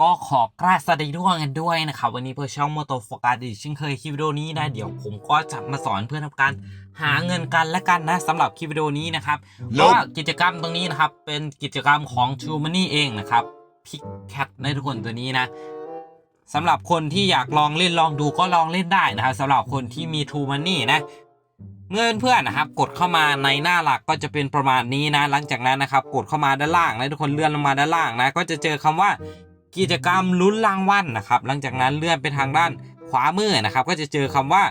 ก็ขอกราบสวัสดีทุกคนกันด้วยนะครับวันนี้เพื่อช่องโมโตโฟกัสอีกเช่นเคยคลิปวิดีโอนี้นะเดี๋ยวผมก็จะมาสอนเพื่อนทำการหาเงินกันและกันนะสำหรับคลิปวิดีโอนี้นะครับเพราะว่ากิจกรรมตรงนี้นะครับเป็นกิจกรรมของ True Money เองนะครับพิกแคทในทุกคนตัวนี้นะสำหรับคนที่อยากลองเล่นลองดูก็ลองเล่นได้นะครับสำหรับคนที่มี True Money นะเมื่อเพื่อนๆนะครับกดเข้ามาในหน้าหลักก็จะเป็นประมาณนี้นะ หลังจากนั้นนะครับกดเข้ามาด้านล่างนะทุกคนเลื่อนลงมาด้านล่างนะก็จะเจอคำว่า กิจกรรมลุ้นรางวัลนะครับ หลังจากนั้นเลื่อนไปทางด้านขวามือนะครับ ก็จะเจอคำว่า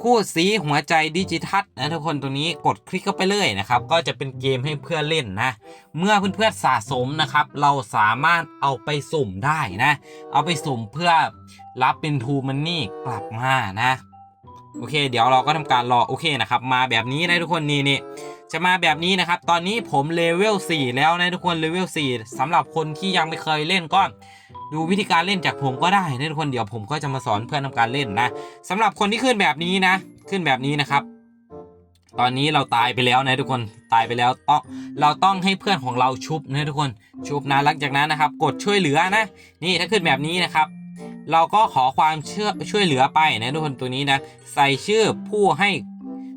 คู่สีหัวใจดิจิทัลนะทุกคนตรงนี้กดคลิกเข้าไปเลยนะครับ ก็จะเป็นเกมให้เพื่อนเล่นนะ เมื่อเพื่อนๆสะสมนะครับ เราสามารถเอาไปสุ่มได้นะ เอาไปสุ่มเพื่อรับเป็นทูมันนี่กลับมานะ โอเค เดี๋ยวเราก็ทำการรอโอเคนะครับ มาแบบนี้นะทุกคนนี่นี่ จะมาแบบนี้นะครับ ตอนนี้ผมเลเวล4แล้วนะทุกคนเลเวล4สำหรับคนที่ยังไม่เคยเล่นก็ดูวิธีการเล่นจากผมก็ได้นะทุกคนเดี๋ยวผมก็จะมาสอนเพื่อนทำการเล่นนะสำหรับคนที่ขึ้นแบบนี้นะ ขึ้นแบบนี้นะครับ ตอนนี้เราตายไปแล้วนะทุกคนตายไปแล้วต้องเราต้องให้เพื่อนของเราชุบนะทุกคนชุบนะหลังจากนั้นนะครับ กดช่วยเหลือนะ นี่ถ้าขึ้นแบบนี้นะครับเราก็ขอความเชื่อช่วยเหลือไปนะทุกคนตัวนี้นะ ใส่ชื่อผู้ให้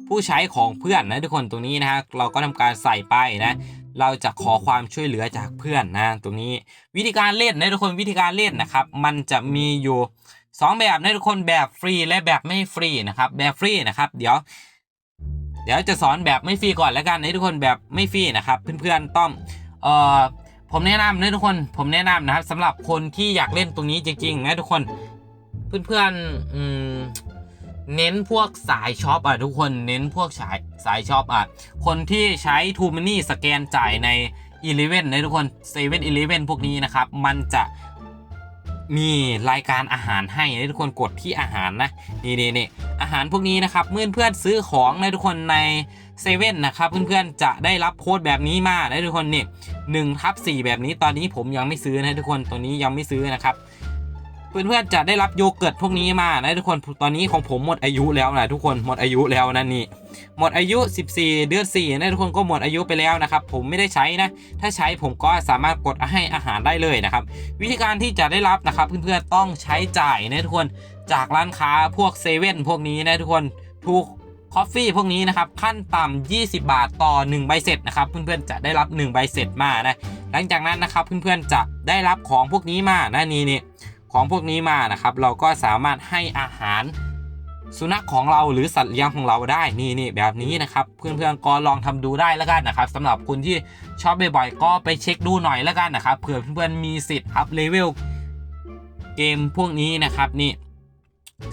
ผู้ใช้ของเพื่อนนะทุกคนตรงนี้นะฮะเราก็ทำการใส่ไปนะเราจะขอความช่วยเหลือจากเพื่อนนะตรงนี้วิธีการเล่นนะทุกคนวิธีการเล่นนะครับมันจะมีอยู่สองแบบนะทุกคนแบบฟรีและแบบไม่ฟรีนะครับแบบฟรีนะครับเดี๋ยวเดี๋ยวจะสอนแบบไม่ฟรีก่อนแล้วกันนะทุกคนแบบไม่ฟรีนะครับเพื่อนๆต้องเอ่อผมแนะนำนะทุกคนผมแนะนำนะครับสำหรับคนที่อยากเล่นตรงนี้จริงๆนะทุกคนเพื่อนๆอืม เน้นพวกสายช็อปอะทุกคนเน้นพวกสายสายช็อปอะคนที่ใช้ทูมันนี่สแกนจ่ายใน e 1 1นะทุกคน7 e เ e ่ e อพวกนี้นะครับ มันจะมีรายการอาหารให้นะทุกคนกดที่อาหารนะนี่นี่นี่อาหารพวกนี้นะครับเมื่อเพื่อนซื้อของนะทุกคนในเซเว่นนะครับเพื่อนๆจะได้รับโค้ดแบบนี้มานะทุกคนนี่หนึ่งทับสี่แบบนี้ตอนนี้ผมยังไม่ซื้อนะทุกคนตัวนี้ยังไม่ซื้อนะครับ เพื่อนๆจะได้รับโยเกิร์ตพวกนี้มานะทุกคนตอนนี้ของผมหมดอายุแล้วนะทุกคนหมดอายุแล้วนะนี่หมดอายุ 14 เดือน4นะทุกคนก็หมดอายุไปแล้วนะครับผมไม่ได้ใช้นะถ้าใช้ผมก็สามารถกดให้อาหารได้เลยนะครับวิธีการที่จะได้รับนะครับเพื่อนๆต้องใช้จ่ายนะทุกคนจากร้านค้าพวกเซเว่นพวกนี้นะทุกคนทุกคอฟฟี่พวกนี้นะครับขั้นต่ำ20 บาทต่อ 1 ใบเสร็จนะครับเพื่อนๆจะได้รับ 1 ใบเสร็จมานะหลังจากนั้นนะครับเพื่อนๆจะได้รับของพวกนี้มานะนี่นี่ ของพวกนี้มานะครับ เราก็สามารถให้อาหารสุนัขของเราหรือสัตว์เลี้ยงของเราได้นี่นี่แบบนี้นะครับ เพื่อนๆก็ลองทำดูได้แล้วกันนะครับสำหรับคุณที่ชอบบ่อยๆก็ไปเช็คดูหน่อยแล้วกันนะครับเผื่อเพื่อนๆมีสิทธิ์อัพเลเวลเกมพวกนี้นะครับนี่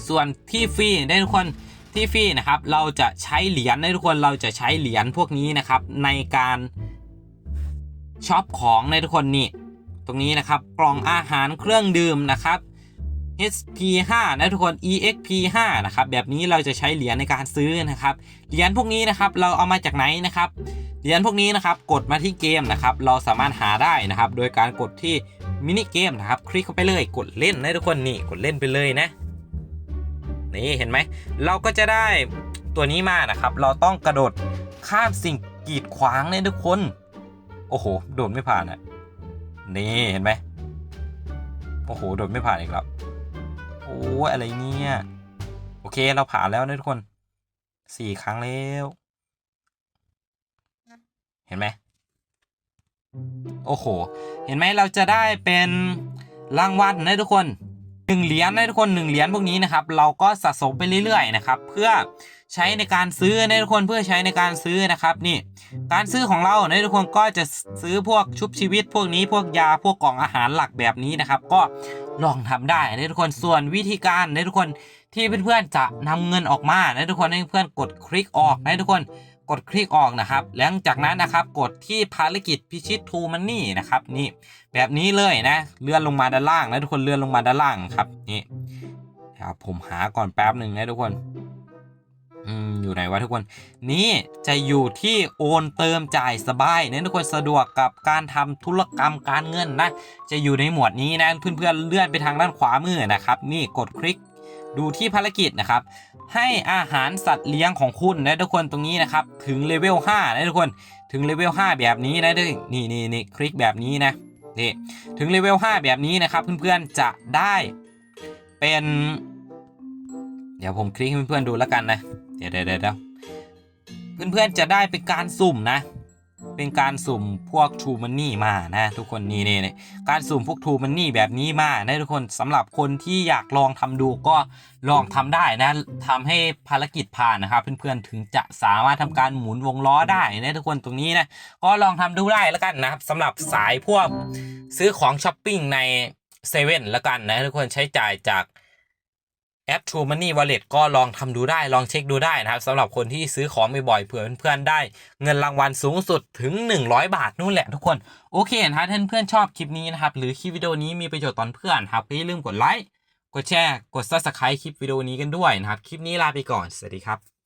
ส่วนที่ฟรีได้ทุกคนที่ฟรีนะครับ เราจะใช้เหรียญได้ทุกคนเราจะใช้เหรียญพวกนี้นะครับ ในการช็อปของในทุกคนนี่ ตรงนี้นะครับกล่องอาหารเครื่องดื่มนะครับ SP5 นะทุกคน EXP5 นะครับแบบนี้เราจะใช้เหรียญในการซื้อนะครับเหรียญพวกนี้นะครับเราเอามาจากไหนนะครับเหรียญพวกนี้นะครับกดมาที่เกมนะครับเราสามารถหาได้นะครับ โดยการกดที่มินิเกมนะครับ คลิกเข้าไปเลยกดเล่นนะทุกคนนี่กดเล่นไปเลยนะนี่เห็นไหมเราก็จะได้ตัวนี้มานะครับ เราต้องกระโดดข้ามสิ่งกีดขวางเนี่ยทุกคน โอ้โห โดดไม่ผ่านอะ นี่เห็นไหมโอ้โหโดดไม่ผ่านอีกแล้วโอ้ยอะไรเนี่ย โอเคเราผ่านแล้วนะทุกคนสี่ครั้งแล้ว เห็นไหมโอ้โห เห็นไหมเราจะได้เป็นรางวัลนะทุกคน หนึ่งเหรียญนะทุกคนหนึ่งเหรียญพวกนี้นะครับเราก็สะสมไปเรื่อยๆนะครับเพื่อใช้ในการซื้อนะทุกคนเพื่อใช้ในการซื้อนะครับนี่การซื้อของเรานะทุกคนก็จะซื้อพวกชุบชีวิต พวกนี้พวกยาพวกกล่องอาหารหลักแบบนี้นะครับก็ลองทำได้นะทุกคนส่วนวิธีการนะทุกคนที่เพื่อนๆจะนำเงินออกมานะทุกคนให้เพื่อนกดคลิกออกนะทุกคน ดคลิกออกนะครับ หลังจากนั้นนะครับกดที่ภารกิจพิชิตทูมันนี่นะครับนี่แบบนี้เลยนะเลื่อนลงมาด้านล่างนะทุกคนเลื่อนลงมาด้านล่างครับนี่ครับผมหาก่อนแป๊บหนึ่งนะทุกคนอืมอยู่ไหนวะทุกคน นี่จะอยู่ที่โอนเติมจ่ายสบายเนี่ยทุกคนสะดวกกับการทำธุรกรรมการเงินนะ จะอยู่ในหมวดนี้นะเพื่อนๆเลื่อนไปทางด้านขวามือนะครับ นี่กดคลิก ดูที่ภารกิจนะครับ ให้อาหารสัตว์เลี้ยงของคุณนะทุกคนตรงนี้นะครับ ถึงเลเวล5นะทุกคนถึงเลเวล5แบบนี้นะนี่นี่นี่คลิกแบบนี้นะนี่ถึงเลเวล5แบบนี้นะครับ เพื่อนๆจะได้เป็น เดี๋ยวผมคลิกให้เพื่อนๆดูแล้วกันนะ เดี๋ยวเดี๋ยวเดี๋ยวเพื่อนๆจะได้เป็นการสุ่มนะ เป็นการสุ่มพวกทูมันนี่มานะทุกคนนี่นี่นี่การสุ่มพวกทูมันนี่แบบนี้มานะทุกคนสำหรับคนที่อยากลองทำดูก็ลองทำได้นะทำให้ภารกิจผ่านนะครับเพื่อนๆถึงจะสามารถทำการหมุนวงล้อได้นะทุกคนตรงนี้นะก็ลองทำดูได้แล้วกันนะครับสำหรับสายพวกซื้อของช้อปปิ้งในเซเว่นแล้วกันนะทุกคนใช้จ่ายจาก ป True Money Wallet ก็ลองทำดูได้ลองเช็คดูได้นะครับสำหรับคนที่ซื้อของบ่อยๆเผื่อเพื่อนๆได้ เงินรางวัลสูงสุดถึง 100 บาทนู่นแหละทุกคน โอเคนะครับถ้าเพื่อนๆชอบคลิปนี้นะครับ หรือคลิปวิดีโอนี้มีประโยชน์ตอนเพื่อนครับอย่าลืมกดไลค์กดแชร์กด subscribe คลิปวิดีโอนี้กันด้วยนะครับ คลิปนี้ลาไปก่อน สวัสดีครับ